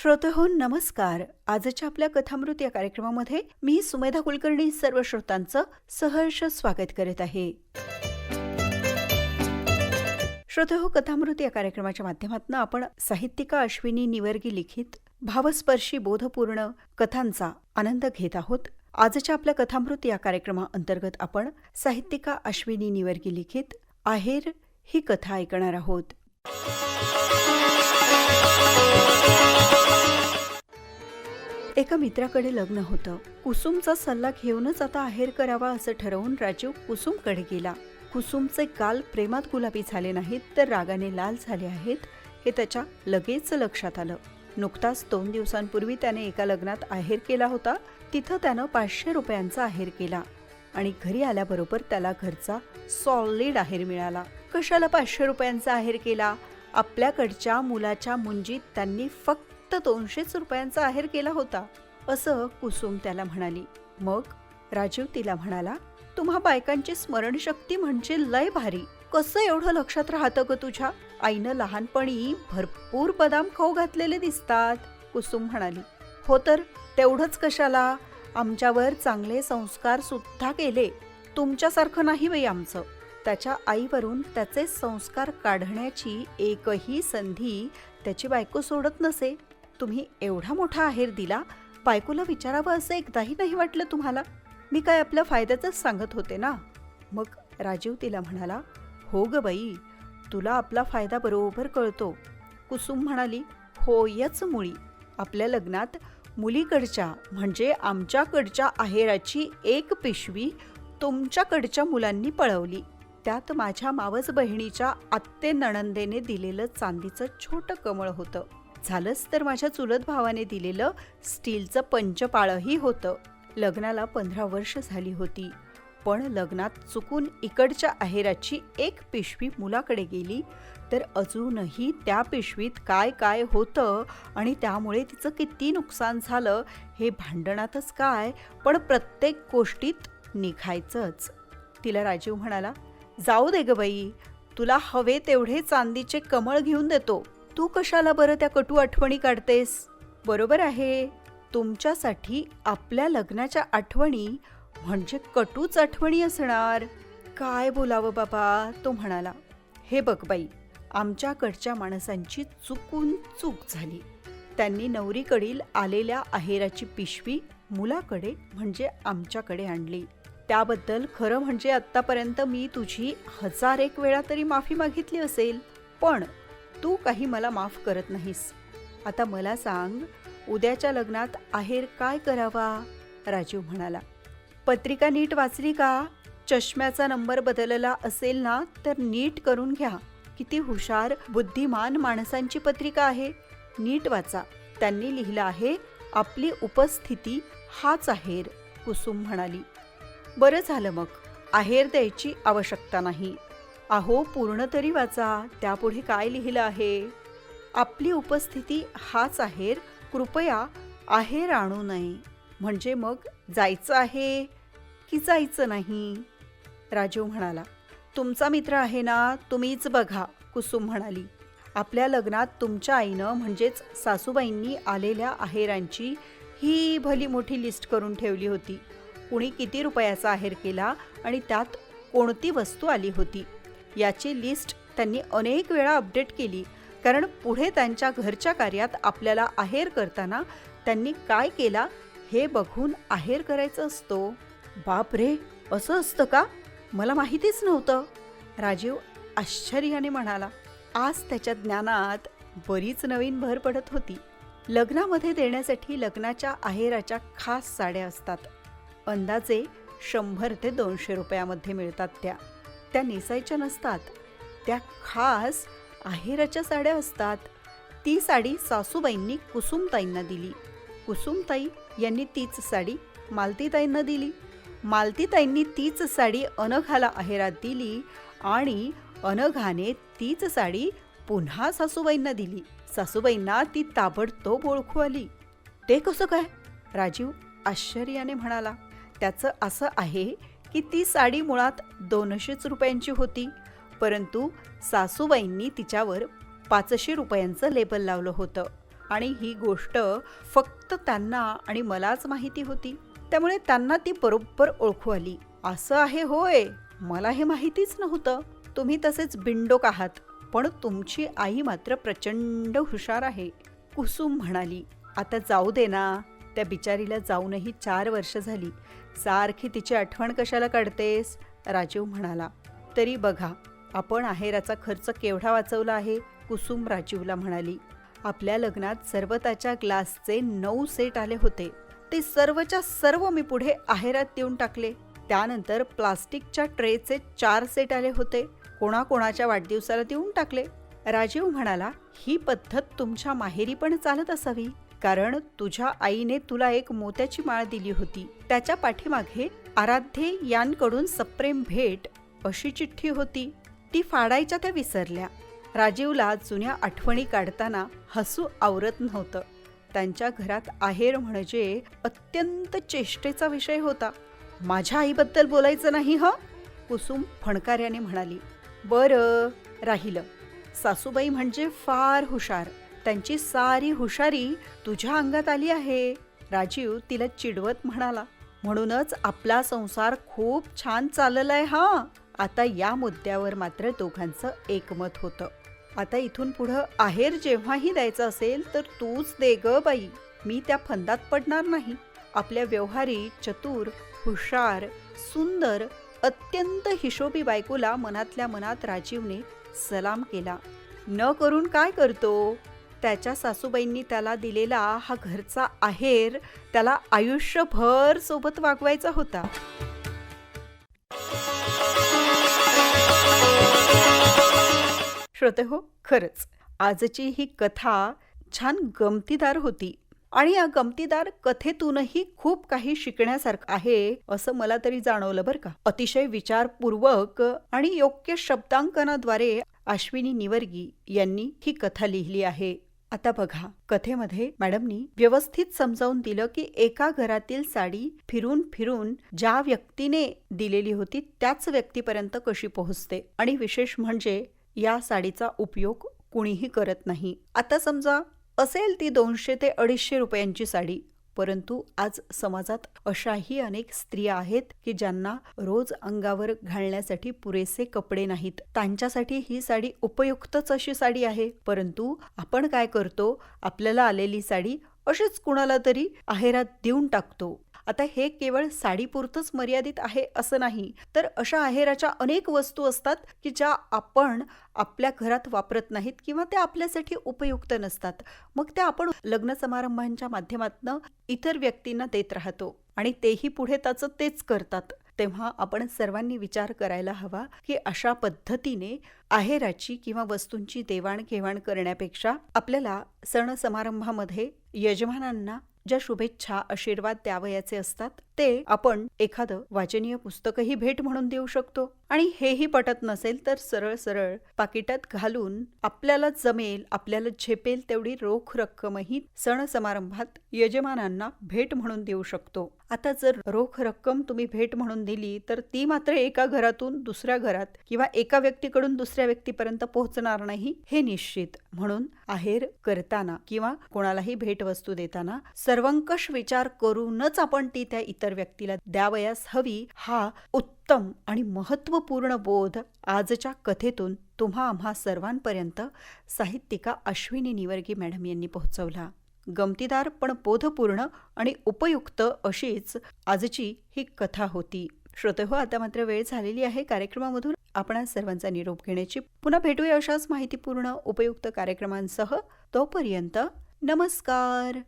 श्रोते हो नमस्कार. आजच्या आपल्या कथामृत या कार्यक्रमामध्ये मी सुमेधा कुलकर्णी सर्व श्रोतांचं सहर्ष स्वागत करत आहे. श्रोते हो कथामृत या कार्यक्रमाच्या माध्यमातून आपण साहित्यिका अश्विनी निवर्गी लिखित भावस्पर्शी बोधपूर्ण कथांचा आनंद घेत आहोत. आजच्या आपल्या कथामृत या कार्यक्रमाअंतर्गत आपण साहित्यिका अश्विनी निवर्गी लिखित आहेर ही कथा ऐकणार आहोत. एका मित्राकडे लग्न होतं. कुसुमचा सल्ला घेऊनच आता आहेर करावा असं ठरवून राजीव कुसुमकडे गेला. कुसुमचे गाल प्रेमात गुलाबी झाले नाहीत तर रागाने लाल झाले आहेत हे त्याच्या लगेच लक्षात आलं. नुकताच दोन दिवसांपूर्वी त्याने एका लग्नात आहेर केला होता तिथं त्यानं पाचशे रुपयांचा आहेर केला आणि घरी आल्याबरोबर त्याला घरचा सॉलिड आहेर मिळाला. कशाला पाचशे रुपयांचा आहेर केला? आपल्याकडच्या मुलाच्या मुंजीत त्यांनी फक्त दोनशेच रुपयांचा आहेर केला होता असं कुसुम त्याला म्हणाली. मग राजीव तिला म्हणाला तुम्हा बायकांची स्मरणशक्ती म्हणजे लय भारी. कसं एवढं लक्षात राहतं ग तुझ्या? आईनं लहानपणी भरपूर बदाम खाऊ घातलेले दिसतात. कुसुम म्हणाली. हो तर तेवढंच कशाला? आमच्यावर चांगले संस्कार सुद्धा केले. तुमच्यासारखं नाही बाई आमचं. त्याच्या आईवरून त्याचे संस्कार काढण्याची एकही संधी त्याची बायको सोडत नसे. तुम्ही एवढा मोठा आहेर दिला बायकोला विचारावं असं एकदाही नाही वाटलं तुम्हाला? मी काय आपल्या फायद्याचंच सांगत होते ना? मग राजीव तिला म्हणाला हो ग बाई तुला आपला फायदा बरोबर कळतो. कुसुम म्हणाली होयच मुळी. आपल्या लग्नात मुलीकडच्या म्हणजे आमच्याकडच्या आहेराची एक पिशवी तुमच्याकडच्या मुलांनी पळवली. त्यात माझ्या मावस बहिणीच्या आत्ते नणंदेने दिलेलं चांदीचं छोटं कमळ होतं. झालंच तर माझ्या चुलत भावाने दिलेलं स्टीलचं पंचपाळही होतं. लग्नाला पंधरा वर्ष झाली होती. पण लग्नात चुकून इकडच्या आहेराची एक पिशवी मुलाकडे गेली. तर अजूनही त्या पिशवीत काय काय होतं आणि त्यामुळे तिचं किती नुकसान झालं हे भांडणातच काय पण प्रत्येक गोष्टीत निघायचंच. तिला राजीव म्हणाला जाऊ दे ग बाई तुला हवे तेवढे चांदीचे कमळ घेऊन देतो. तू कशाला बरं त्या कटू आठवणी काढतेस? बरोबर आहे. तुमच्यासाठी आपल्या लग्नाच्या आठवणी म्हणजे कटूच आठवणी असणार. काय बोलावं बाबा? तो म्हणाला. हे बघ बाई आमच्याकडच्या माणसांची चुकून चूक झाली. त्यांनी नवरीकडील आलेल्या आहेराची पिशवी मुलाकडे म्हणजे आमच्याकडे आणली. त्याबद्दल खरं म्हणजे आत्तापर्यंत मी तुझी हजार एक वेळा तरी माफी मागितली असेल. पण तू काही मला माफ करत नाहीस. आता मला सांग उद्याच्या लग्नात आहेर काय करावा? राजीव म्हणाला. पत्रिका नीट वाचली का? चष्म्याचा नंबर बदलला असेल ना तर नीट करून घ्या. किती हुशार बुद्धिमान माणसांची पत्रिका आहे. नीट वाचा. त्यांनी लिहिलं आहे आपली उपस्थिती हाच आहेर कुसुम म्हणाली. बरं झालं मग. आहेर द्यायची आवश्यकता नाही. अहो पूर्ण तरी वाचा. त्यापुढे काय लिहिलं आहे? आपली उपस्थिती हाच आहेर. कृपया आहेर आणू नये म्हणजे मग जायचं आहे की जायचं नाही? राजीव म्हणाला तुमचा मित्र आहे ना तुम्हीच बघा कुसुम म्हणाली. आपल्या लग्नात तुमच्या आईनं म्हणजेच सासूबाईंनी आलेल्या आहेरांची ही भली मोठी लिस्ट करून ठेवली होती. कुणी किती रुपयाचा आहेर केला आणि त्यात कोणती वस्तू आली होती? याची लिस्ट त्यांनी अनेक वेळा अपडेट केली कारण पुढे त्यांच्या घरच्या कार्यात आपल्याला आहेर करताना त्यांनी काय केला हे बघून आहेर करायचं असतो. बाप रे असं असतं का? मला माहितीच नव्हतं. राजीव आश्चर्याने म्हणाला आज त्याच्या ज्ञानात बरीच नवीन भर पडत होती. लग्नामध्ये देण्यासाठी लग्नाच्या आहेराच्या खास साड्या असतात. अंदाजे शंभर ते दोनशे रुपयामध्ये मिळतात त्या. त्या नेसायच्या नसतात. त्या खास आहेराच्या साड्या असतात. ती साडी सासूबाईंनी कुसुमताईंना दिली. कुसुमताई यांनी तीच साडी मालतीताईंना दिली. मालतीताईंनी तीच साडी अनघाला आहेरात दिली आणि अनघाने तीच साडी पुन्हा सासूबाईंना दिली. सासूबाईंना ती ताबडतोब ओळखू आली. ते कसं काय? राजीव आश्चर्याने म्हणाला. त्याचं असं आहे की ती साडी मुळात दोनशेच रुपयांची होती. परंतु सासूबाईंनी तिच्यावर पाचशे रुपयांचं लेबल लावलं होतं. आणि ही गोष्ट फक्त त्यांना आणि मलाच माहिती होती. त्यामुळे त्यांना ती बरोबर ओळखू आली. असं आहे होय. मला हे माहितीच नव्हतं. तुम्ही तसेच बिंडोक आहात. पण तुमची आई मात्र प्रचंड हुशार आहे. कुसुम म्हणाली. आता जाऊ दे ना. त्या बिचारीला जाऊनही चार वर्ष झाली. सारखी तिची आठवण कशाला काढतेस? राजीव म्हणाला. तरी बघा आपण आहेराचा खर्च केवढा वाचवला आहे? कुसुम राजीवला म्हणाली. आपल्या लग्नात सरबताच्या ग्लासचे नऊ सेट आले होते. ते सर्वच्या सर्व मी पुढे आहेरात देऊन टाकले. त्यानंतर प्लास्टिकच्या ट्रेचे चार सेट आले होते. कोणाकोणाच्या वाढदिवसाला देऊन टाकले. राजीव म्हणाला ही पद्धत तुमच्या माहेरी पण चालत असावी? कारण तुझ्या आईने तुला एक मोत्याची माळ दिली होती. त्याच्या पाठीमागे आराध्ये यांकडून सप्रेम भेट अशी चिठ्ठी होती. ती फाडायच्या त्या विसरल्या. राजीवला जुन्या आठवणी काढताना हसू आवरत नव्हतं. त्यांच्या घरात आहेर म्हणजे अत्यंत चेष्टेचा विषय होता. माझ्या आईबद्दल बोलायचं नाही ह? कुसुम फणकार्याने म्हणाली. बरं राहिलं. सासूबाई म्हणजे फार हुशार. त्यांची सारी हुशारी तुझ्या अंगात आली आहे. राजीव तिला चिडवत म्हणाला म्हणूनच आपला संसार खूप छान चाललाय हा. आता या मुद्द्यावर मात्र दोघांचं एकमत होतं. आता इथून पुढं आहेर जेव्हाही द्यायचं असेल तर तूच दे ग बाई. मी त्या फंदात पडणार नाही. आपल्या व्यवहारी चतुर हुशार सुंदर अत्यंत हिशोबी बायकोला मनातल्या मनात राजीवने सलाम केला. न करून काय करतो? त्याच्या सासूबाईंनी त्याला दिलेला हा घरचा आहेर त्याला आयुष्यभर सोबत वागवायचा होता. श्रोते हो खरंच आजची ही कथा छान गमतीदार होती आणि या गमतीदार कथेतूनही खूप काही शिकण्यासारखं आहे असं मला तरी जाणवलं बरं का. अतिशय विचारपूर्वक आणि योग्य शब्दांकनाद्वारे अश्विनी निवर्गी यांनी ही कथा लिहिली आहे. आता बघा कथेमध्ये मॅडमनी व्यवस्थित समजावून दिलं की एका घरातील साडी फिरून फिरून ज्या व्यक्तीने दिलेली होती त्याच व्यक्तीपर्यंत कशी पोहोचते? आणि विशेष म्हणजे या साडीचा उपयोग कुणीही करत नाही. आता समजा असेल ती दोनशे ते अडीचशे रुपयांची साडी. परंतु आज समाजात अशाही अनेक स्त्रिया आहेत की ज्यांना रोज अंगावर घालण्यासाठी पुरेसे कपडे नाहीत. त्यांच्यासाठी ही साडी उपयुक्तच अशी साडी आहे. परंतु आपण काय करतो? आपल्याला आलेली साडी अशीच कुणाला तरी आहेरात देऊन टाकतो. आता हे केवळ साडीपुरतंच मर्यादित आहे असं नाही तर अशा आहेराच्या अनेक वस्तू असतात की ज्या आपण आपल्या घरात वापरत नाहीत किंवा त्या आपल्यासाठी उपयुक्त नसतात. मग त्या आपण लग्न समारंभांच्या माध्यमातून इतर व्यक्तींना देत राहतो आणि तेही पुढे त्याचं तेच करतात. तेव्हा आपण सर्वांनी विचार करायला हवा की अशा पद्धतीने आहेराची किंवा वस्तूंची देवाणघेवाण करण्यापेक्षा आपल्याला सण समारंभामध्ये यजमानांना ज्या शुभेच्छा आशीर्वाद द्यावयाचे असतात ते आपण एखादं वाचनीय पुस्तकही भेट म्हणून देऊ शकतो. आणि हेही पटत नसेल तर सरळ सरळ पाकिटात घालून आपल्याला जमेल आपल्याला झेपेल तेवढी रोख रक्कमही सण समारंभात यजमानांना भेट म्हणून देऊ शकतो. आता जर रोख रक्कम तुम्ही भेट म्हणून दिली तर ती मात्र एका घरातून दुसऱ्या घरात किंवा एका व्यक्तीकडून दुसऱ्या व्यक्तीपर्यंत पोहोचणार नाही हे निश्चित. म्हणून आहेर करताना किंवा कोणालाही भेटवस्तू देताना सर्वंकष विचार करूनच आपण ती त्या इतर व्यक्तीला द्यावयास हवी हा उत्तम आणि महत्त्वपूर्ण बोध आजच्या कथेतून तुम्हा आम्हा सर्वांपर्यंत साहित्यिका अश्विनी निवर्गी मॅडम यांनी पोहोचवला. गमतीदार पण बोधपूर्ण आणि उपयुक्त अशीच आजची ही कथा होती. श्रोते हो आता मात्र वेळ झालेली आहे. कार्यक्रमामधून आपण सर्वांचा निरोप घेण्याची. पुन्हा भेटूया अशाच माहितीपूर्ण उपयुक्त कार्यक्रमांसह. तोपर्यंत नमस्कार.